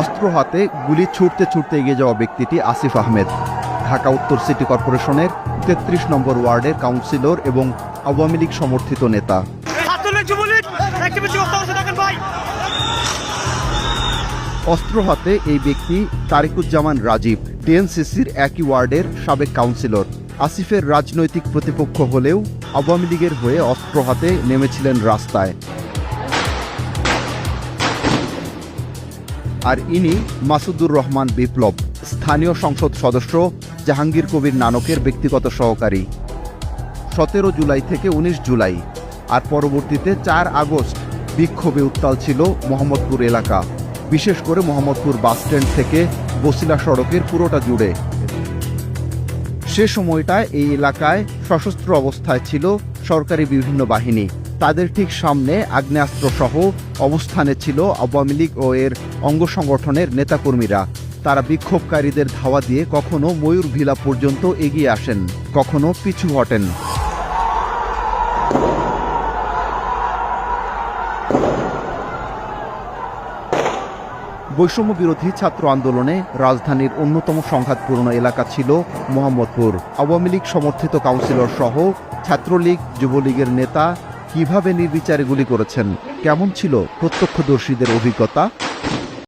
অস্ত্র হাতে গুলি ছুটতে ছুটতে এগিয়ে যাওয়া ব্যক্তিটি আসিফ আহমেদ। ঢাকা উত্তর সিটি কর্পোরেশনের তেত্রিশ নম্বর ওয়ার্ডের কাউন্সিলর এবং আওয়ামী লীগ সমর্থিত নেতা। অস্ত্র হাতে এই ব্যক্তি তারিকুজ্জামান রাজীব টিএনসিসির একই ওয়ার্ডের সাবেক কাউন্সিলর। আসিফের রাজনৈতিক প্রতিপক্ষ হলেও আওয়ামী লীগের হয়ে অস্ত্র হাতে নেমেছিলেন রাস্তায়। আর ইনি মাসুদুর রহমান বিপ্লব, স্থানীয় সংসদ সদস্য জাহাঙ্গীর কবির নানকের ব্যক্তিগত সহকারী। সতেরো জুলাই থেকে ১৯ জুলাই, আর পরবর্তীতে চার আগস্ট বিক্ষোভে উত্তাল ছিল মোহাম্মদপুর এলাকা, বিশেষ করে মোহাম্মদপুর বাসস্ট্যান্ড থেকে বসিলা সড়কের পুরোটা জুড়ে। সে সময়টায় এই এলাকায় সশস্ত্র অবস্থায় ছিল সরকারি বিভিন্ন বাহিনী। তাদের ঠিক সামনে আগ্নেয়াস্ত্রসহ অবস্থানে ছিল আওয়ামী লীগ ও এর অঙ্গ সংগঠনের নেতাকর্মীরা। তারা বিক্ষোভকারীদের ধাওয়া দিয়ে কখনো ময়ূর ভিলা পর্যন্ত এগিয়ে আসেন, কখনো পিছু হটেন। বৈষম্য বিরোধী ছাত্র আন্দোলনে রাজধানীর অন্যতম সংঘাতপূর্ণ এলাকা ছিল মোহাম্মদপুর। আওয়ামী লীগ সমর্থিত কাউন্সিলর সহ ছাত্রলীগ, যুবলীগের নেতা কীভাবে নির্বিচারে গুলি করেছেন, কেমন ছিল প্রত্যক্ষদর্শীদের অভিজ্ঞতা?